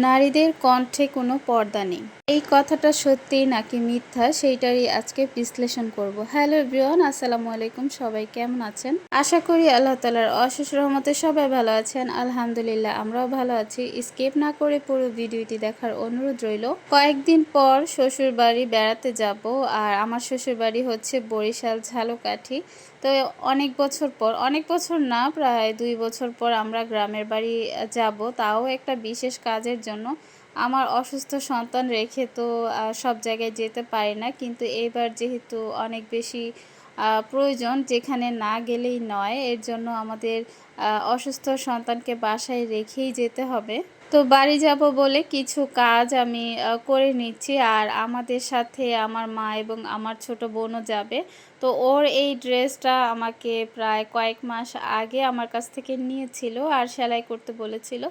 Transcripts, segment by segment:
নারীদের কণ্ঠে কোনো পর্দা নেই। এই কথাটা সত্যি নাকি মিথ্যা সেইটারই আজকে বিশ্লেষণ করব। হ্যালো এভরিওয়ান, আসসালামু আলাইকুম, সবাই কেমন আছেন? আশা করি আল্লাহ তালার অশেষ রহমতে সবাই ভালো আছেন। আলহামদুলিল্লাহ, আমরাও ভালো আছি। স্কিপ না করে পুরো ভিডিওটি দেখার অনুরোধ রইল। কয়েকদিন পর শ্বশুর বাড়ি বেড়াতে যাব আর আমার শ্বশুর বাড়ি হচ্ছে বরিশাল ঝালকাঠি। তো অনেক বছর পর, অনেক বছর না, প্রায় দুই বছর পর আমরা গ্রামের বাড়ি যাব। তাও একটা বিশেষ কাজের জন্য। আমার অসুস্থ সন্তান রেখে তো সব জায়গায় যেতে পারি না। কিন্তু এবার যেহেতু অনেক বেশি প্রয়োজন, যেখানে না গেলেই নয়, এর জন্য আমাদের অসুস্থ সন্তানকে বাসায় রেখেই যেতে হবে। তো বাড়ি যাব বলে কিছু কাজ আমি করে নিচ্ছি। আর আমাদের সাথে আমার মা এবং আমার ছোট বোনও যাবে। তো ওর এই ড্রেসটা আমাকে প্রায় কয়েক মাস আগে আমার কাছ থেকে নিয়েছিল আর সেলাই করতে বলেছিল।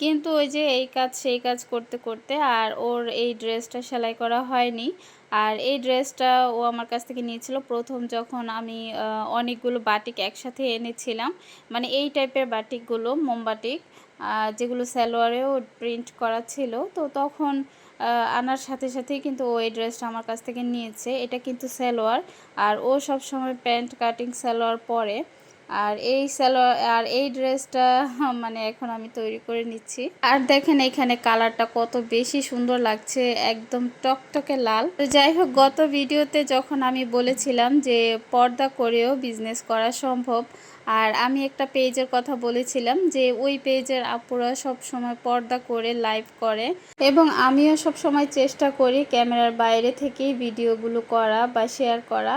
কিন্তু ওই যে এই কাজ, সেই কাজ করতে করতে আর ওর এই ড্রেসটা সেলাই করা হয়নি। আর এই ড্রেসটা ও আমার কাছ থেকে নিয়েছিল প্রথম যখন আমি অনেকগুলো বাটিক একসাথে এনেছিলাম। মানে এই টাইপের বাটিকগুলো, মোমবাটিক। যেগুলো সালোয়ারেও প্রিন্ট করা ছিল, তো তখন আনার সাথে সাথেই কিন্তু ও এই ড্রেসটা আমার কাছ থেকে নিয়েছে। এটা কিন্তু সালোয়ার, আর ও সব সময় প্যান্ট কাটিং সালোয়ার পরে। আর এই সালোয়ার, আর এই ড্রেসটা মানে এখন আমি তৈরি করে নিচ্ছি। আর দেখেন এখানে কালারটা কত বেশি সুন্দর লাগছে, একদম টকটকে লাল। তো যাই হোক, গত ভিডিওতে যখন আমি বলেছিলাম যে পর্দা করেও বিজনেস করা সম্ভব আর আমি একটা পেজের কথা বলেছিলাম যে ওই পেজের আপুরা সব সময় পর্দা করে লাইভ করে। এবং আমিও সব সময় চেষ্টা করি ক্যামেরার বাইরে থেকেই ভিডিওগুলো করা বা শেয়ার করা।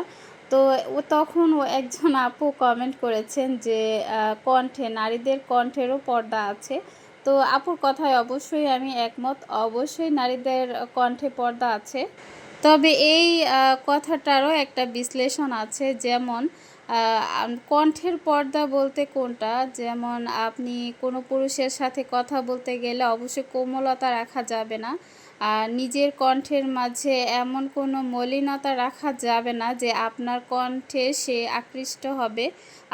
তো তখন ও একজন আপু কমেন্ট করেছেন যে কণ্ঠে, নারীদের কণ্ঠেরও পর্দা আছে। তো আপুর কথায় অবশ্যই আমি একমত, অবশ্যই নারীদের কণ্ঠে পর্দা আছে। তবে এই কথাটারও একটা বিশ্লেষণ আছে, যেমন কণ্ঠের পর্দা বলতে কোনটা? যেমন আপনি কোনো পুরুষের সাথে কথা বলতে গেলে অবশ্যই কোমলতা রাখা যাবে না। আর নিজের কণ্ঠের মাঝে এমন কোনো মলিনতা রাখা যাবে না যে আপনার কণ্ঠে সে আকৃষ্ট হবে।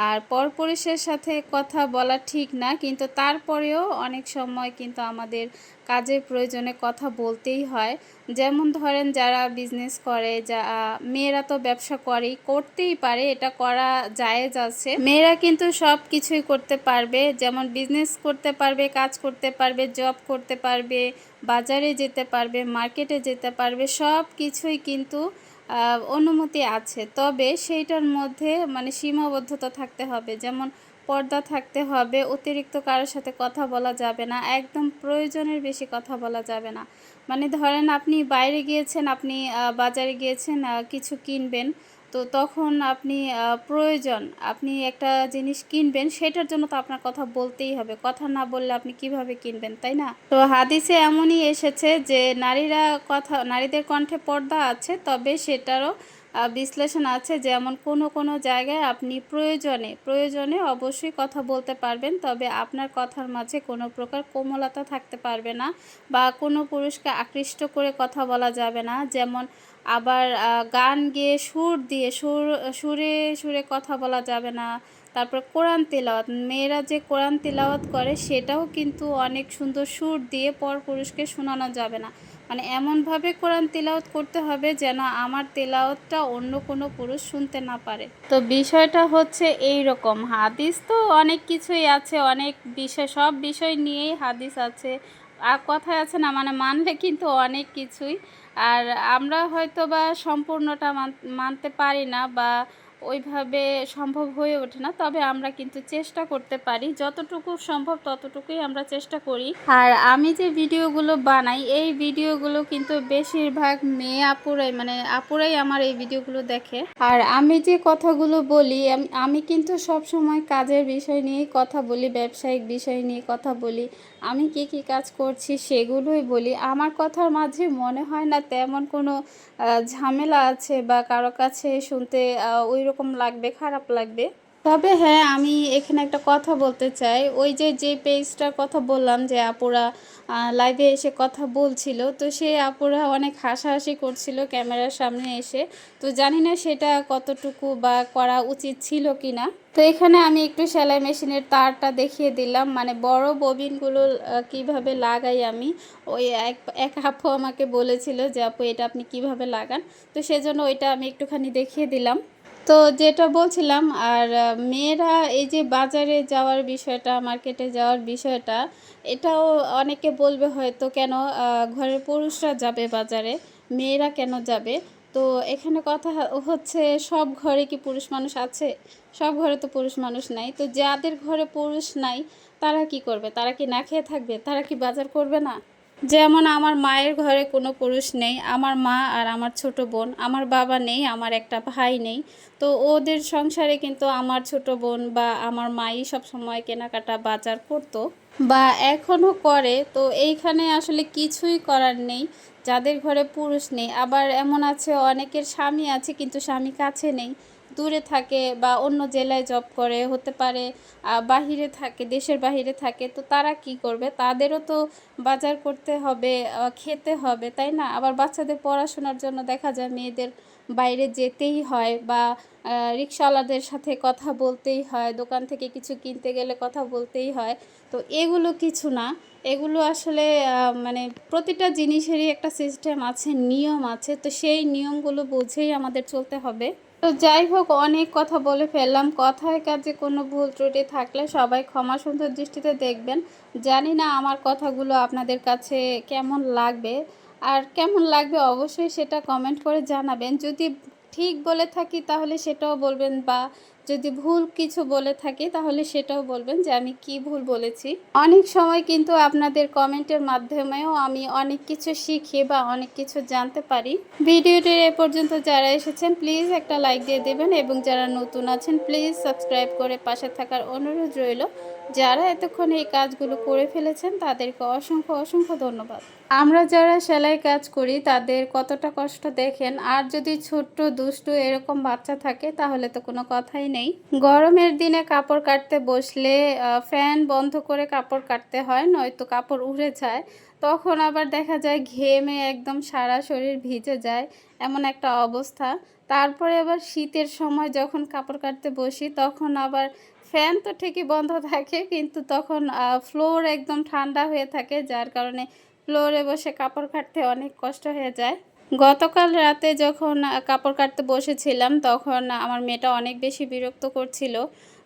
আর পরপুরুষের সাথে কথা বলা ঠিক না, কিন্তু তারপরেও অনেক সময় কিন্তু আমাদের কাজের প্রয়োজনে কথা বলতেই হয়। যেমন ধরেন যারা বিজনেস করে, যা, মেয়েরা তো ব্যবসা করেই, করতেই পারে, এটা করা জায়েজ আছে। মেয়েরা কিন্তু সব কিছুই করতে পারবে, যেমন বিজনেস করতে পারবে, কাজ করতে পারবে জব করতে পারবে বাজারে যেতে পারবে মার্কেটে যেতে পারবে সব কিছুই কিন্তু অনুমতি আছে। তবে সেইটার মধ্যে মানে সীমাবদ্ধতা থাকতে হবে। যেমন পর্দা থাকতে হবে, অতিরিক্ত কারোর সাথে কথা বলা যাবে না, একদম প্রয়োজনের বেশি কথা বলা যাবে না। মানে ধরেন আপনি বাইরে গিয়েছেন, আপনি বাজারে গিয়েছেন কিছু কিনবেন তো তখন আপনি প্রয়োজন, আপনি একটা জিনিস কিনবেন, সেটার জন্য তো আপনার কথা বলতেই হবে। কথা না বললে আপনি কীভাবে কিনবেন, তাই না? তো হাদিসে এমনই এসেছে যে, নারীরা কথা, নারীদের কণ্ঠে পর্দা আছে, তবে সেটারও বিশ্লেষণ আছে যেমন কোনো কোনো জায়গায় আপনি প্রয়োজনে প্রয়োজনে অবশ্যই কথা বলতে পারবেন, তবে আপনার কথার মাঝে কোনো প্রকার কোমলতা থাকতে পারবে না বা কোনো পুরুষকে আকৃষ্ট করে কথা বলা যাবে না। যেমন আবার গান গেয়ে সুর দিয়ে, সুর, সুরে সুরে কথা বলা যাবে না। তারপর কোরআন তেলাওয়াত, মেয়েরা যে কোরআন তেলাওয়াত করে সেটাও কিন্তু অনেক সুন্দর সুর দিয়ে পর পুরুষকে শোনানো যাবে না। মানে এমনভাবে কোরআন তেলাওয়াত করতে হবে যেন আমার তেলাওয়াতটা অন্য কোনো পুরুষ শুনতে না পারে। তো বিষয়টা হচ্ছে এই রকম হাদিস তো অনেক কিছুই আছে, অনেক বিষয়, সব বিষয় নিয়েই হাদিস আছে। আর কথায় আছে না মানে মানলে কিন্তু অনেক কিছুই। আর আমরা হয়তো বা সম্পূর্ণটা মান- মানতে পারি না বা ওইভাবে সম্ভব হয়ে ওঠে না। তবে আমরা কিন্তু চেষ্টা করতে পারি। যতটুকু সম্ভব ততটুকুই আমরা চেষ্টা করি। আর আমি যে ভিডিওগুলো বানাই, এই ভিডিওগুলো কিন্তু বেশিরভাগ মেয়ে আপুরাই মানে আপুরাই আমার এই ভিডিওগুলো দেখে। আর আমি যে কথাগুলো বলি, আমি কিন্তু সব সময় কাজের বিষয় নিয়েই কথা বলি, ব্যবসায়িক বিষয় নিয়ে কথা বলি। আমি কি কি কাজ করছি সেগুলোই বলি। আমার কথার মাঝে মনে হয় না তেমন কোনো ঝামেলা আছে বা কারও কাছে শুনতে ওই রকম লাগবে, খারাপ লাগবে? তবে হ্যাঁ আমি এখানে একটা কথা বলতে চাই। ওই যে যে পেজটার কথা বললাম যে আপুরা লাইভে এসে কথা বলছিল, তো সেই আপুরা অনেক হাসাহাসি করছিল ক্যামেরার সামনে এসে। তো জানি না সেটা কতটুকু বা করা উচিত ছিল কি না তো এখানে আমি একটু সেলাই মেশিনের তারটা দেখিয়ে দিলাম। মানে বড় ববিনগুলো কীভাবে লাগাই আমি, ওই এক এক আপু আমাকে বলেছিল যে, আপু, এটা আপনি কীভাবে লাগান? তো সেজন্য ওইটা আমি একটুখানি দেখিয়ে দিলাম। তো যেটা বলছিলাম, আর মেয়েরা এই যে বাজারে যাওয়ার বিষয়টা, মার্কেটে যাওয়ার বিষয়টা, এটাও অনেকে বলবে হয়তো কেন ঘরের পুরুষরা যাবে বাজারে, মেয়েরা কেন যাবে? তো এখানে কথা হচ্ছে সব ঘরে কি পুরুষ মানুষ আছে? সব ঘরে তো পুরুষ মানুষ নাই। তো যাদের ঘরে পুরুষ নাই, তারা কি করবে? তারা কি না খেয়ে থাকবে? তারা কি বাজার করবে না? যেমন আমার মায়ের ঘরে কোনো পুরুষ নেই, আমার মা আর আমার ছোট বোন, আমার বাবা নেই, আমার একটা ভাই নেই। তো ওদের সংসারে কিন্তু আমার ছোট বোন বা আমার মাই সব সময় কেনাকাটা বাজার করতো বা এখনও করে। তো এইখানে আসলে কিছুই করার নেই, যাদের ঘরে পুরুষ নেই। আবার এমন আছে, অনেকের স্বামী আছে, কিন্তু স্বামী কাছে নেই। দূরে থাকে বা অন্য জেলায় জব করে, হতে পারে বাহিরে থাকে, দেশের বাহিরে থাকে, তো তারা কি করবে? তাদেরও তো বাজার করতে হবে খেতে হবে, তাই না? আবার বাচ্চাদের পড়াশোনার জন্য দেখা যায় মেয়েদের বাইরে যেতেই হয় বা রিক্সাওয়ালাদের সাথে কথা বলতেই হয়, দোকান থেকে কিছু কিনতে গেলে কথা বলতেই হয়। তো এগুলো কিছু না। এগুলো আসলে মানে প্রতিটা জিনিসেরই একটা সিস্টেম আছে, নিয়ম আছে, তো সেই নিয়মগুলো বুঝেই আমাদের চলতে হবে। তো যাই হোক, অনেক কথা বলে ফেললাম। কথায় কাজে কোনো ভুল ত্রুটি থাকলে সবাই ক্ষমা সুন্দর দৃষ্টিতে দেখবেন। জানি না আমার কথাগুলো আপনাদের কাছে কেমন লাগবে। আর কেমন লাগবে অবশ্যই সেটা কমেন্ট করে জানাবেন। যদি ঠিক বলে থাকি, তাহলে সেটাও বলবেন বা যদি ভুল কিছু বলে থাকি, তাহলে সেটাও বলবেন যে আমি কি ভুল বলেছি। অনেক সময় কিন্তু আপনাদের কমেন্টের মাধ্যমেও আমি অনেক কিছু শিখি বা অনেক কিছু জানতে পারি। ভিডিওটির এ পর্যন্ত যারা এসেছেন, প্লিজ একটা লাইক দিয়ে দেবেন এবং যারা নতুন আছেন, প্লিজ সাবস্ক্রাইব করে পাশে থাকার অনুরোধ রইল। যারা এতক্ষণ এই কাজগুলো করে ফেলেছেন, তাদেরকে অসংখ্য অসংখ্য ধন্যবাদ। আমরা যারা সেলাই কাজ করি, তাদের কতটা কষ্ট দেখেন? আর যদি ছোট্ট, দুষ্টু এরকম বাচ্চা থাকে, তাহলে তো কোনো কথাই নেই। গরমের দিনে কাপড় কাটতে বসলে ফ্যান বন্ধ করে কাপড় কাটতে হয়, নয়তো কাপড় উড়ে যায়। তখন আবার দেখা যায় ঘেমে একদম সারা শরীর ভিজে যায়, এমন একটা অবস্থা। তারপরে আবার শীতের সময় যখন কাপড় কাটতে বসি, তখন আবার ফ্যান তো ঠিকই বন্ধ থাকে, কিন্তু তখন ফ্লোর একদম ঠান্ডা হয়ে থাকে, যার কারণে ফ্লোরে বসে কাপড় কাটতে অনেক কষ্ট হয়ে যায়। গতকাল রাতে যখন কাপড় কাটতে বসেছিলাম, তখন আমার মেয়েটা অনেক বেশি বিরক্ত করছিল।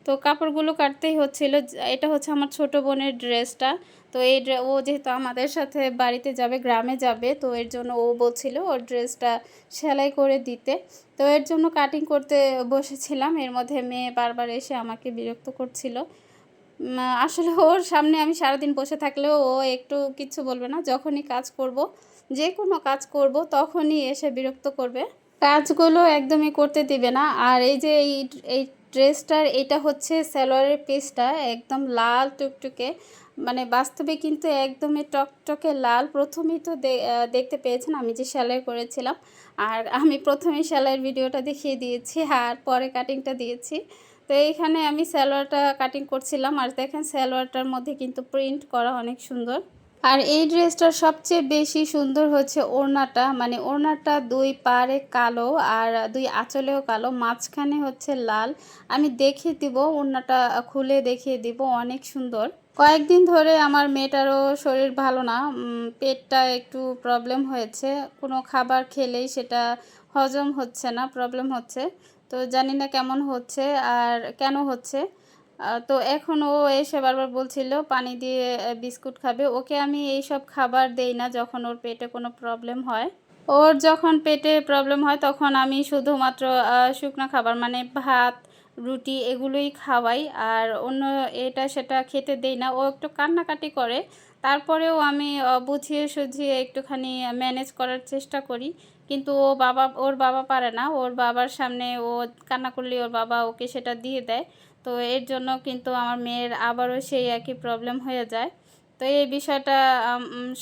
তো কাপড়গুলো কাটতেই হচ্ছিল এটা হচ্ছে আমার ছোট বোনের ড্রেসটা তো এই ও যেহেতু আমাদের সাথে বাড়িতে যাবে, গ্রামে যাবে, তো এর জন্য ও বলছিল ওর ড্রেসটা সেলাই করে দিতে। তো এর জন্য কাটিং করতে বসেছিলাম, এর মধ্যে মেয়ে বারবার এসে আমাকে বিরক্ত করছিল। আসলে ওর সামনে আমি সারাদিন বসে থাকলেও ও একটু কিছু বলবে না, যখনই কাজ করব, যে কোনো কাজ করব, তখনই এসে বিরক্ত করবে। কাজগুলো একদমই করতে দিবে না, আর এই যে এই এই ড্রেসটার, এটা হচ্ছে সালোয়ারের পিসটা, একদম লাল টুকটুকে মানে বাস্তবে কিন্তু একদমই টকটকে লাল প্রথমেই তো দেখতে পেয়েছেন, আমি যে সেলাই করেছিলাম। আর আমি প্রথমে সেলাইয়ের ভিডিওটা দেখিয়ে দিয়েছি, আর পরে কাটিংটা দিয়েছি। তো এইখানে আমি সালোয়ারটা কাটিং করছিলাম, আর দেখেন সালোয়ারটার মধ্যে কিন্তু প্রিন্ট করা অনেক সুন্দর। আর এই ড্রেসটার সবচেয়ে বেশি সুন্দর হচ্ছে ওড়নাটা মানে ওড়নাটা দুই পারে কালো আর দুই আঁচলেও কালো, মাঝখানে হচ্ছে লাল। আমি দেখিয়ে দিব, ওড়নাটা খুলে দেখিয়ে দিব, অনেক সুন্দর। কয়েকদিন ধরে আমার মেয়েটারও শরীর ভালো না পেটটা একটু প্রবলেম হয়েছে। কোনো খাবার খেলেই সেটা হজম হচ্ছে না প্রবলেম হচ্ছে। তো জানি না কেমন হচ্ছে আর কেন হচ্ছে। তো এখন ও এসে বারবার বলছিল, পানি দিয়ে বিস্কুট খাবে। ওকে আমি এই সব খাবার দেই না যখন ওর পেটে কোনো প্রবলেম হয়। ওর যখন পেটে প্রবলেম হয়, তখন আমি শুধুমাত্র শুকনো খাবার মানে ভাত রুটি এগুলোই খাওয়াই আর অন্য এটা সেটা খেতে দেই না। ও একটু কান্নাকাটি করে, তারপরেও আমি বুঝিয়ে সুঝিয়ে একটুখানি ম্যানেজ করার চেষ্টা করি। কিন্তু ও বাবা, ওর বাবা পারে না। ওর বাবার সামনে ও কান্না করলে ওর বাবা ওকে সেটা দিয়ে দেয়। তো এর জন্য কিন্তু আমার মেয়ের আবারও সেই একই প্রবলেম হয়ে যায়। তো এই বিষয়টা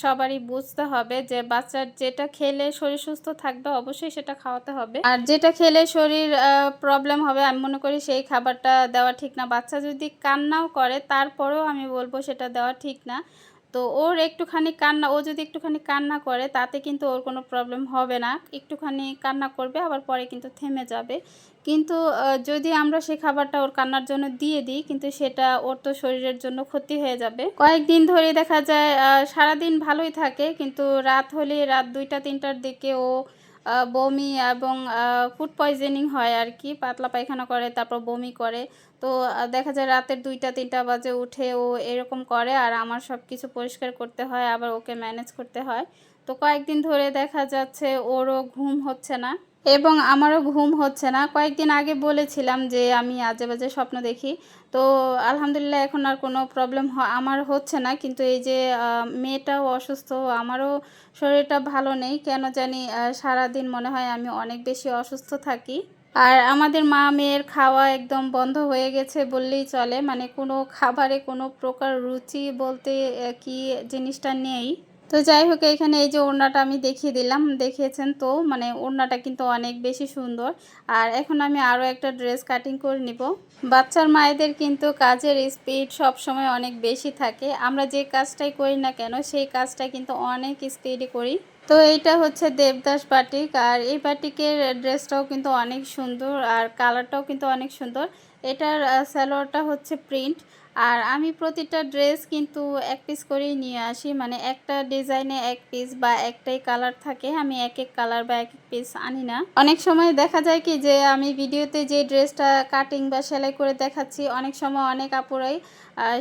সবারই বুঝতে হবে যে বাচ্চার যেটা খেলে শরীর সুস্থ থাকবে অবশ্যই সেটা খাওয়াতে হবে। আর যেটা খেলে শরীর প্রবলেম হবে, আমি মনে করি সেই খাবারটা দেওয়া ঠিক না। বাচ্চা যদি কান্নাও করে, তারপরেও আমি বলব সেটা দেওয়া ঠিক না। তো ওর একটুখানি কান্না, ও যদি একটুখানি কান্না করে, তাতে কিন্তু ওর কোনো প্রবলেম হবে না। একটুখানি কান্না করবে, আবার পরে কিন্তু থেমে যাবে। কিন্তু যদি আমরা সেই খাবারটা ওর কান্নার জন্য দিয়ে দিই, কিন্তু সেটা ওর তো শরীরের জন্য ক্ষতি হয়ে যাবে। কয়েকদিন ধরে দেখা যায় সারাদিন ভালোই থাকে, কিন্তু রাত হলে রাত দুইটা, তিনটার দিকে ও বমি এবং ফুড পয়জনিং হয় আর কি পাতলা পায়খানা করে, তারপর বমি করে। তো দেখা যায় রাতের দুইটা, তিনটা বাজে উঠে ও এরকম করে, আর আমার সব কিছু পরিষ্কার করতে হয়, আবার ওকে ম্যানেজ করতে হয়। তো কয়েকদিন ধরে দেখা যাচ্ছে ওরও ঘুম হচ্ছে না। এবং আমারও ঘুম হচ্ছে না। কয়েকদিন আগে বলেছিলাম যে আমি আজে বাজে স্বপ্ন দেখি। তো আলহামদুলিল্লাহ এখন আর কোনো প্রবলেম আমার হচ্ছে না। কিন্তু এই যে মেয়েটাও অসুস্থ, আমারও শরীরটা ভালো নেই। কেন জানি সারাদিন মনে হয় আমি অনেক বেশি অসুস্থ থাকি। আর আমাদের মা মেয়ের খাওয়া একদম বন্ধ হয়ে গেছে বললেই চলে। মানে কোনো খাবারে কোনো প্রকার রুচি বলতে কি জিনিসটা নেই। তো যাই হোক, এখানে এই যে ওড়নাটা আমি দেখিয়ে দিলাম। দেখিয়েছেন তো মানে ওড়নাটা কিন্তু অনেক বেশি সুন্দর। আর এখন আমি আরও একটা ড্রেস কাটিং করে নিব। বাচ্চার মায়েদের কিন্তু কাজের স্পিড সব সময় অনেক বেশি থাকে। আমরা যে কাজটাই করি না কেন, সেই কাজটা কিন্তু অনেক স্পিডে করি। তো এইটা হচ্ছে দেবদাস বাটিক। আর এই বাটিকের ড্রেসটাও কিন্তু অনেক সুন্দর, আর কালারটাও কিন্তু অনেক সুন্দর। এটার স্যালোয়ারটা হচ্ছে প্রিন্ট। আর আমি প্রতিটা ড্রেস কিন্তু এক পিস করেই নিয়ে আসি। মানে একটা ডিজাইনে এক পিস বা একটাই কালার থাকে, আমি এক এক কালার বা এক এক পিস আনি না। অনেক সময় দেখা যায় কি যে আমি ভিডিওতে যে ড্রেসটা কাটিং বা সেলাই করে দেখাচ্ছি, অনেক সময় অনেক আপুরাই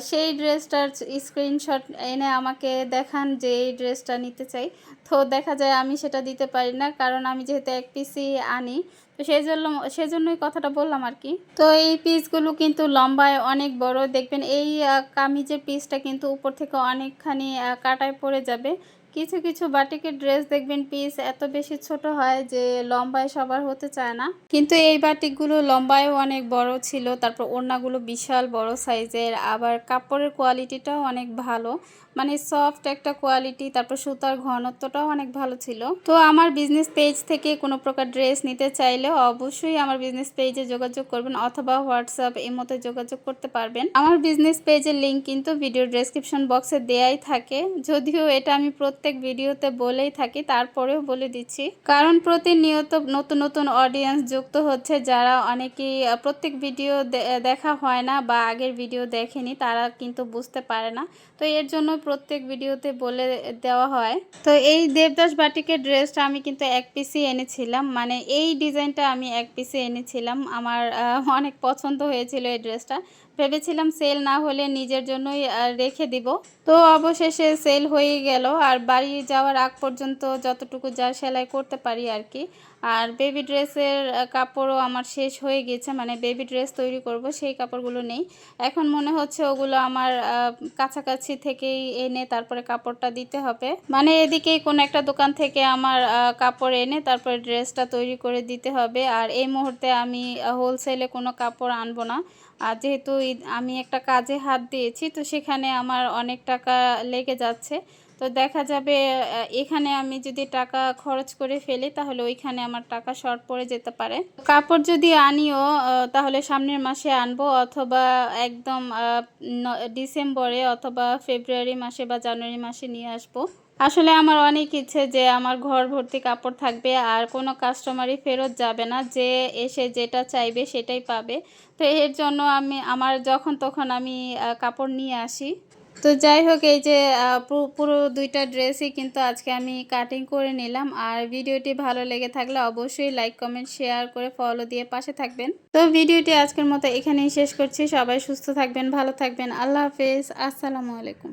সেই ড্রেসটার স্ক্রিনশট এনে আমাকে দেখান যে এই ড্রেসটা নিতে চাই। তো দেখা যায় আমি সেটা দিতে পারি না, কারণ আমি যেহেতু এক পিসই আনি তো সেই জন্য সেই জন্যই কথাটা বললাম আর কি। তো এই পিসগুলো কিন্তু লম্বায় অনেক বড়। দেখবেন এই কামিজের পিসটা কিন্তু উপর থেকে অনেকখানি কাটায় পড়ে যাবে। কিছু কিছু বাটিকের ড্রেস দেখবেন পিস এত বেশি ছোট হয় যে লম্বায় সবার হতে চায় না। কিন্তু এই বাটিকগুলো লম্বায়ও অনেক বড় ছিল, তারপর ওড়নাগুলো বিশাল বড় সাইজের, আবার কাপড়ের কোয়ালিটিটাও অনেক ভালো। মানে সফট একটা কোয়ালিটি তারপর সুতার ঘনত্বটাও অনেক ভালো ছিল। তো আমার বিজনেস পেজ থেকে কোনো প্রকার ড্রেস নিতে চাইলে অবশ্যই আমার বিজনেস পেজে যোগাযোগ করবেন অথবা হোয়াটসঅ্যাপ এর মতো যোগাযোগ করতে পারবেন। আমার বিজনেস পেজের লিঙ্ক কিন্তু ভিডিও ডেসক্রিপশন বক্সে দেয়াই থাকে। যদিও এটা আমি প্রত্যেক ভিডিওতে বলেই থাকি, তারপরেও বলে দিচ্ছি। কারণ প্রতিনিয়ত নতুন নতুন অডিয়েন্স যুক্ত হচ্ছে, যারা অনেকেই প্রত্যেক ভিডিও দেখা হয় না বা আগের ভিডিও দেখেনি, তারা কিন্তু বুঝতে পারে না। তো এর জন্য প্রত্যেক ভিডিওতে বলে দেওয়া হয়। তো এই দেবদাস বাটিকের ড্রেসটা আমি কিন্তু এক পিসই এনেছিলাম। মানে এই ডিজাইনটা আমি এক পিসে এনেছিলাম। আমার অনেক পছন্দ হয়েছিল এই ড্রেসটা ভেবেছিলাম সেল না হলে নিজের জন্যই রেখে দিব। তো অবশেষে সেল হয়ে গেল। আর বাড়ি যাওয়ার আগ পর্যন্ত যতটুকু যা সেলাই করতে পারি আর কি। আর বেবি ড্রেসের কাপড়ও আমার শেষ হয়ে গেছে মানে বেবি ড্রেস তৈরি করব, সেই কাপড়গুলো নেই। এখন মনে হচ্ছে ওগুলো আমার কাছাকাছি থেকেই এনে তারপরে কাপড়টা দিতে হবে। মানে এদিকেই কোনো একটা দোকান থেকে আমার কাপড় এনে তারপরে ড্রেসটা তৈরি করে দিতে হবে। আর এই মুহূর্তে আমি হোলসেলে কোনো কাপড় আনব না। আর যেহেতু আমি একটা কাজে হাত দিয়েছি, তো সেখানে আমার অনেক টাকা লেগে যাচ্ছে। তো দেখা যাবে এখানে আমি যদি টাকা খরচ করে ফেলি, তাহলে ওইখানে আমার টাকা শর্ট পড়ে যেতে পারে। কাপড় যদি আনিও তাহলে সামনের মাসে আনব, অথবা একদম ডিসেম্বরে অথবা ফেব্রুয়ারি মাসে বা জানুয়ারি মাসে নিয়ে আসব। আসলে আমার অনেক ইচ্ছে যে আমার ঘর ভর্তি কাপড় থাকবে, আর কোনো কাস্টমারই ফেরত যাবে না, যে এসে যেটা চাইবে সেটাই পাবে। তো এর জন্য আমি, আমার যখন তখন আমি কাপড় নিয়ে আসি। তো যাই হোক, এই যে পুরো দুইটা ড্রেসই কিন্তু আজকে আমি কাটিং করে নিলাম। আর ভিডিওটি ভালো লেগে থাকলে অবশ্যই লাইক কমেন্ট শেয়ার করে ফলো দিয়ে পাশে থাকবেন। তো ভিডিওটি আজকের মতো এখানেই শেষ করছি। সবাই সুস্থ থাকবেন, ভালো থাকবেন। আল্লাহ হাফেজ। আসসালামু আলাইকুম।